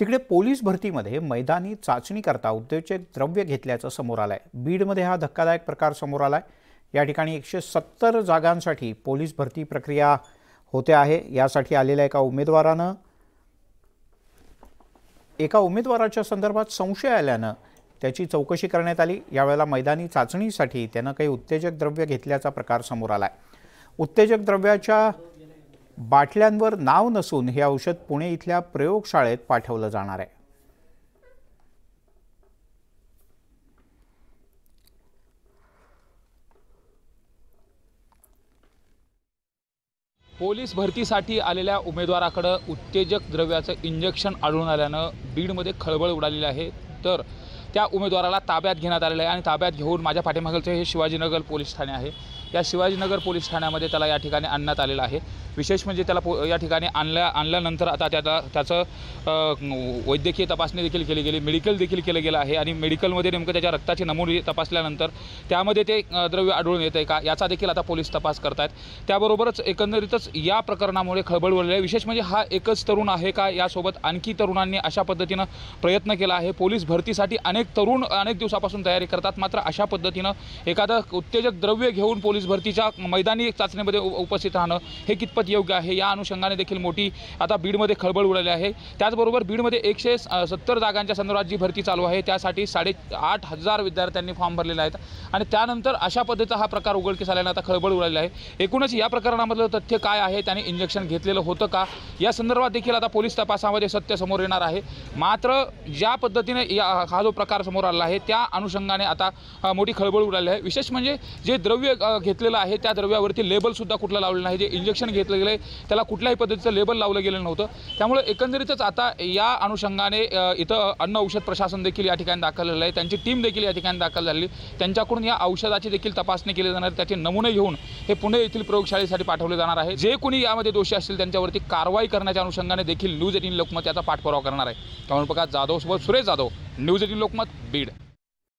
तिकडे पोलीस भरतीमध्ये मैदानी चाचणीकरता उद्योजक द्रव्य घेतल्याचं समोर आलंय. बीडमध्ये हा धक्कादायक प्रकार समोर आलाय. या ठिकाणी एकशे सत्तर जागांसाठी पोलीस भरती प्रक्रिया होते आहे. यासाठी आलेल्या एका उमेदवारानं एका उमेदवाराच्या संदर्भात संशय आल्यानं त्याची चौकशी करण्यात आली. यावेळेला मैदानी चाचणीसाठी त्यानं काही उत्तेजक द्रव्य घेतल्याचा प्रकार समोर आलाय. उत्तेजक द्रव्याच्या बाटल्यांवर नाव नसून हे औषध पुणे इथल्या प्रयोगशाळेत पाठवलं जाणार आहे. पोलीस भरतीसाठी आलेल्या उमेदवाराकडं उत्तेजक द्रव्याचं इंजेक्शन आढळून आल्यानं बीडमध्ये खळबळ उडालेली आहे. तर त्या उमेदवाराला ताब्यात घेण्यात आलेलं आहे आणि ताब्यात घेऊन माझ्या पाठीमागचं हे शिवाजीनगर पोलीस ठाणे आहे. या शिवाजीनगर पोलीस ठाण्यामध्ये त्याला या ठिकाणी आणण्यात आलेलं आहे. विशेष म्हणजे त्याला पो या ठिकाणी आणल्या आणल्यानंतर आता त्याचा त्याचं वैद्यकीय तपासणी देखील केली गेली. मेडिकल देखील केलं गेलं आहे आणि मेडिकलमध्ये नेमकं त्याच्या रक्ताचे नमुने तपासल्यानंतर त्यामध्ये ते द्रव्य आढळून येतं आहे का? याचा देखील आता पोलीस तपास करत आहेत त्याबरोबरच एकंदरीतच या प्रकरणामुळे खळबळ उडलेली आहे. विशेष म्हणजे हा एकच तरुण आहे का? यासोबत आणखी तरुणांनी अशा पद्धतीनं प्रयत्न केला आहे. पोलीस भरतीसाठी अनेक अनेक तरुण अनेक दिवसापासून तयारी करतात. मात्र अशा पद्धतीनं एखादं उत्तेजक द्रव्य घेऊन पोलीस भरतीच्या मैदानी चाचणीमध्ये उपस्थित राहणं हे कितपत योग्य आहे? या अनुषंगाने देखील मोठी आता बीडमध्ये खळबळ उडाली आहे. त्याचबरोबर बीडमध्ये एकशे सत्तर जागांच्या संदर्भात जी भरती चालू आहे त्यासाठी साडे आठ हजार विद्यार्थ्यांनी फॉर्म भरलेले आहेत. आणि त्यानंतर अशा पद्धतीचा हा प्रकार उघडकीस आल्यानं आता खळबळ उडालेली आहे. एकूणच या प्रकरणामधलं तथ्य काय आहे? त्याने इंजेक्शन घेतलेलं होतं का? या संदर्भात देखील आता पोलीस तपासामध्ये सत्य समोर येणार आहे. मात्र ज्या पद्धतीने या हा जो प्रकार समोर आला आहे. त्या अनुषंगाने आता मोठी खळबळ उडाली आहे. विशेष म्हणजे जे द्रव्य घेतलेलं आहे त्या द्रव्यावरती लेबलसुद्धा कुठलं लावलेलं नाही. जे इंजेक्शन घेतलं गेलं आहे त्याला कुठल्याही पद्धतीचं लेबल लावलं गेलं नव्हतं. त्यामुळे एकंदरीतच आता या अनुषंगाने इथं अन्न औषध प्रशासन देखील या ठिकाणी दाखल झालेलं आहे. त्यांची टीम देखील या ठिकाणी दाखल झाली त्यांच्याकडून या औषधाची देखील तपासणी केली जाणार त्याचे नमुने घेऊन हे पुणे येथील प्रयोगशाळेसाठी पाठवले जाणार आहे. जे कोणी यामध्ये दोषी असतील त्यांच्यावरती कारवाई करण्याच्या अनुषंगाने देखील न्यूज एटीन लोकमत याचा पाठपुरावा करणार आहे. त्यामुळे बघा जाधव सोबत Suresh Jadhav. News Eighteen Lokmat Beed.